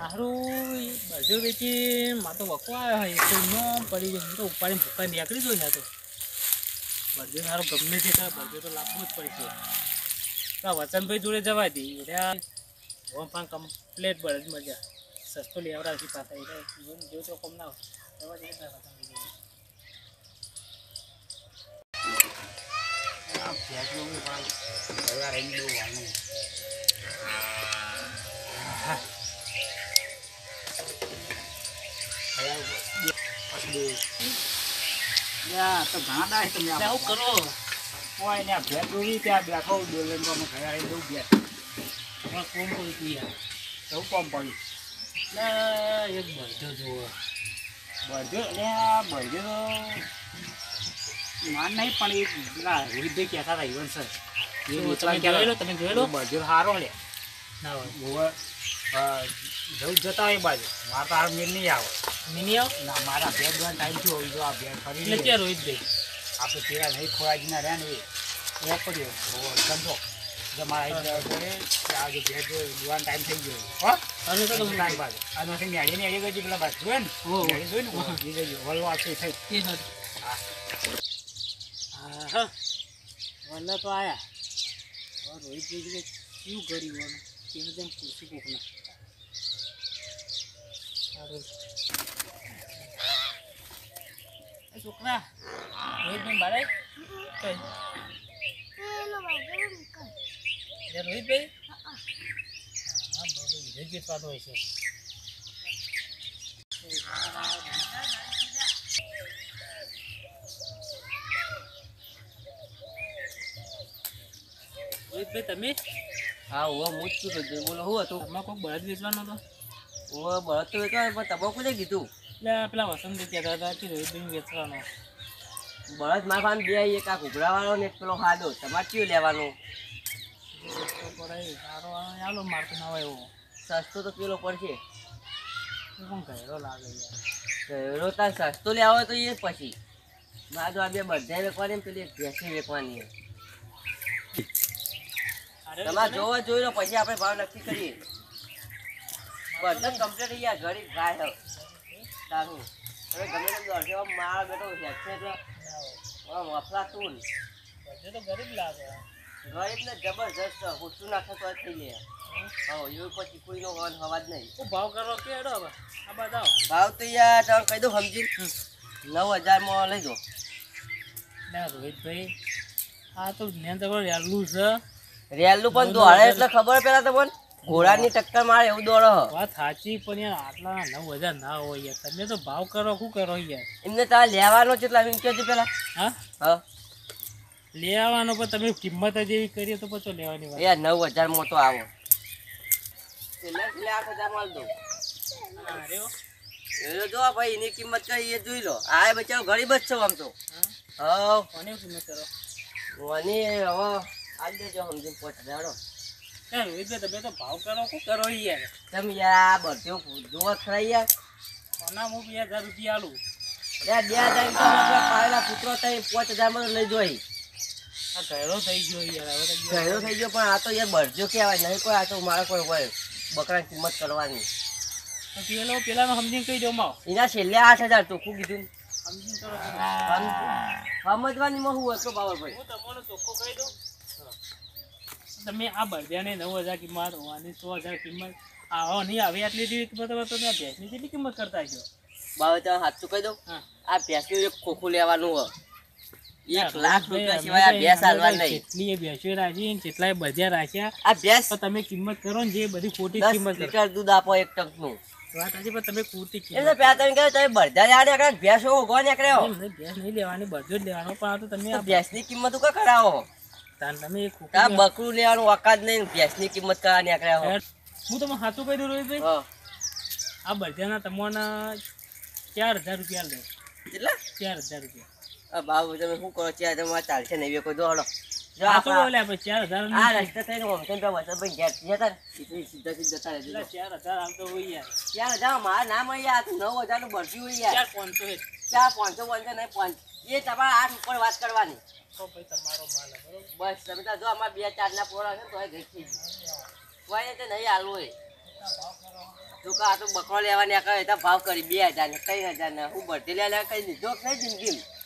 હારું બધું વેચી માં તો આવ્યો હોય તો પડી ગયો તો ઉપાડીને ભૂકા નીકળી દો ને તો. બધું સારું ગમે છે તો તો લાવવું જ પડશે તો વચનભાઈ જોડે જવા દે. એટલે હોમ પણ કમ્પ્લેટ બળદ મજા સસ્તો લેવડા છે પાછા એટલે જો તો કમ ના હોય જવા દે ના વચનભાઈ જોડે. આ ભેંસનું પણ તૈયાર રહી ગયું વાનું. હા. હવે બે- પછી બે. લ્યા, તો ઘણા દાય તમે એટલે આ આવું કરો કોઈ ને આ ભેંસ દોરી ત્યાં બેઠો ડોલેન્ડમાં ઘરે માન નહીં પણ એ પેલા રોહિતભાઈ કહેતા હતા ઈવન સર. તમે જોયેલો તમે જોયેલો? સારો લે. ના હોય. જવું જતા હોય બાજુ. મારે તો હાર મેળ નહીં આવે. નહીં આવ? ના મારા બે દોવાનો ટાઈમ થયો હોય જો આ બે ફરી એટલે રોહિત ક્યાં રોહિતભાઈ? આપણે પેલા નહીં ખોરાજીના રહ્યા ને એ. એ પડ્યો. ધંધો. જો મારા એક જોડે આ જે ટાઈમ થઈ ગયો. હો? અને તો તમને તમે ટાઈમ બાદ આ નથી ન્યાડી ન્યાડી ગઈ પેલા બાજુ. જોયે ને? જોઈ ને? એ થઈ. એ નથી હા વલ્લા તો આયા. હવે રોહિતભાઈ કે શું કર્યું આનું? એને તેમ પૂછું કોકને. છોકરા રોહિતભાઈ એ રોહિતભાઈ? હા વિજય જીતવાનો હોય છે. રોહિતભાઈ તમે? હા હું હું જ છું તો બોલો હું હતું? તમારે કોઈ બળદ વેચવાનો હતો. હું બળદ તો વેચવાનો પણ તમાકુ ને કીધું? એટલે પેલા વસંત કહેતા હતા કે રોહિતભાઈ વેચવાનો. બળદ મારા બે એક આ ઘૂઘરાવાળો ને પેલો ખાધો તમારે કયું લેવાનું? સારો આલો મારતો ના હોય એવો સસ્તો તો પેલો પડશે. પણ ઘેરો લાગે યાર ઘેરો તાર સસ્તો લેવો તો એ જ પછી. મારે તો આ બે બધા વેચવાની પેલી ભેંસી વેચવાની તમારે જોવા જોઈ લો પછી આપણે ભાવ નક્કી કરીએ. બધા કમ્પ્લીટ યાર ઘડી ગાય તારું હવે ગમે તેમ દોડશો મારા બેટો છે એટલે આમ અફલાતું ને. તો ગરીબ લાગે. ગરીબ ને જબરજસ્ત હુસું નાખે તો થઈ જાય. ભાવ કરો કે ભાવ તો યાર તમે કહી દો સમજી. નવ હજારમાં લઈ દો ના રોહિતભાઈ આ તો જ્ઞાન તો યાલું છે રેલનું પણ દોડે એટલે ખબર પેલા તમને ઘોડાની ટક્કર મારે એવું દોડો. હ. વાત સાચી પણ યાર આટલા નવ હજાર ના હોય યાર. તમે તો ભાવ કરો શું કરો યાર? એમને તારે લેવાનો છે એટલે કહો છો પેલા. હા? હા. લેવાનો પણ તમે કિંમત જ એવી કરીએ તો પછી લેવાની વાત. યાર નવ હજાર તો આવો. એટલે એટલે આઠ દો. એ જો ભાઈ એની કિંમત કઈ એ જોઈ લો. આ બચારો ગરીબ જ છો આમ તો. હા. કોની કિંમત કરો? કોની હવે આજ દેજો સમજી પોચ હજાર યાર રોહિતભાઈ તમે તો ભાવ કરો કો કરો યાર? તમે યાર આ બધું જોવા ખરા યાર. કોના હું બે હજાર રૂપિયા આલું. યાર બે હજાર તો પાયેલા પુત્રો થઈ પોચ હજારમાં લઈ જોઈ. આ ઘેરો થઈ ગયો યાર હવે તો થઈ ગયો પણ આ તો યાર બરજો કહેવાય નહીં કોઈ આ તો મારા કોઈ હોય બકરાની કિંમત કરવાની. તો પેલો પેલાનો સમજીને કહી દો માં એના છેલ્લે આઠ હજાર ચોખ્ખું કીધું. સમજીને કરો સમજવાની હું હતો બાબરભાઈ હું તમને ચોખ્ખો કહી દઉં. તમે આ બળદિયાને નવ હજાર કિંમત હોવાની સો હજાર કિંમત આવો નહીં આવે આટલી કિંમત તમે ભેંસની કેટલી કિંમત કરતા છો બાબત તમે સાચું કહી દઉં. આ ભેંસનું એક ખોખું લેવાનું હોય. એક લાખ રૂપિયા સિવાય આ ભેંસ હાલવા નહીં. જેટલી એ ભેંસો રાખી ને જેટલાય બજાર રાખ્યા આ ભેંસ તમે કિંમત કરો ને જે બધી ખોટી કિંમત લીટર દૂધ આપો એક ટંકનું. વાત પણ તમે ખોટી કિંમત તમે કહો તમે બધા યાર નીકળે ભેંસ નીકળ્યો. નહીં, ભેંસ નહીં લેવાની બધું જ લેવાનું પણ આ તો તમે આ ભેંસની કિંમત ઉકા કરાવો તમે આ બકરું લેવાનું વકાત નહીં ભેંસની કિંમત કરવા નીકળ્યા હો હું તમને સાચું કહી દઉં રોહિતભાઈ? હા. આ બધાના તમને ચાર હજાર રૂપિયા લે. કેટલા? ચાર હજાર રૂપિયા. આ બાબુ તમે શું કરો? ચાર તમારે ચાલશે દોડો હજાર આ નહીં. રસ્તે થઈને વંશન તો વસંતભાઈ ઘેર જતા ને, એવી સીધા સીધા જતા એટલે ચાર હજાર આમ તો હોય યાર. ચાર હજાર મારા નામ અહીંયા આ નવ હજારનું ભરતી હોય યાર. પાંચસો ચાર પાંચસો પાંચસો નહીં પાંચ એ તમારા હાથ ઉપર વાત કરવાની. તો ભાઈ તમારો માલ બરોબર? બસ તમે તો જો અમારા બે ચાર ના પોળા છે તો ગઈ થઈ ગયું કોઈ તે નહીં હાલવું હોય. તું કા આ તો બકરો લેવા નીકળે તો ભાવ કરી બે હજાર ને ત્રણ હજાર ને હું બધી લેવા લે કઈ લીધો કઈ જિંદગીમાં. જિંદગી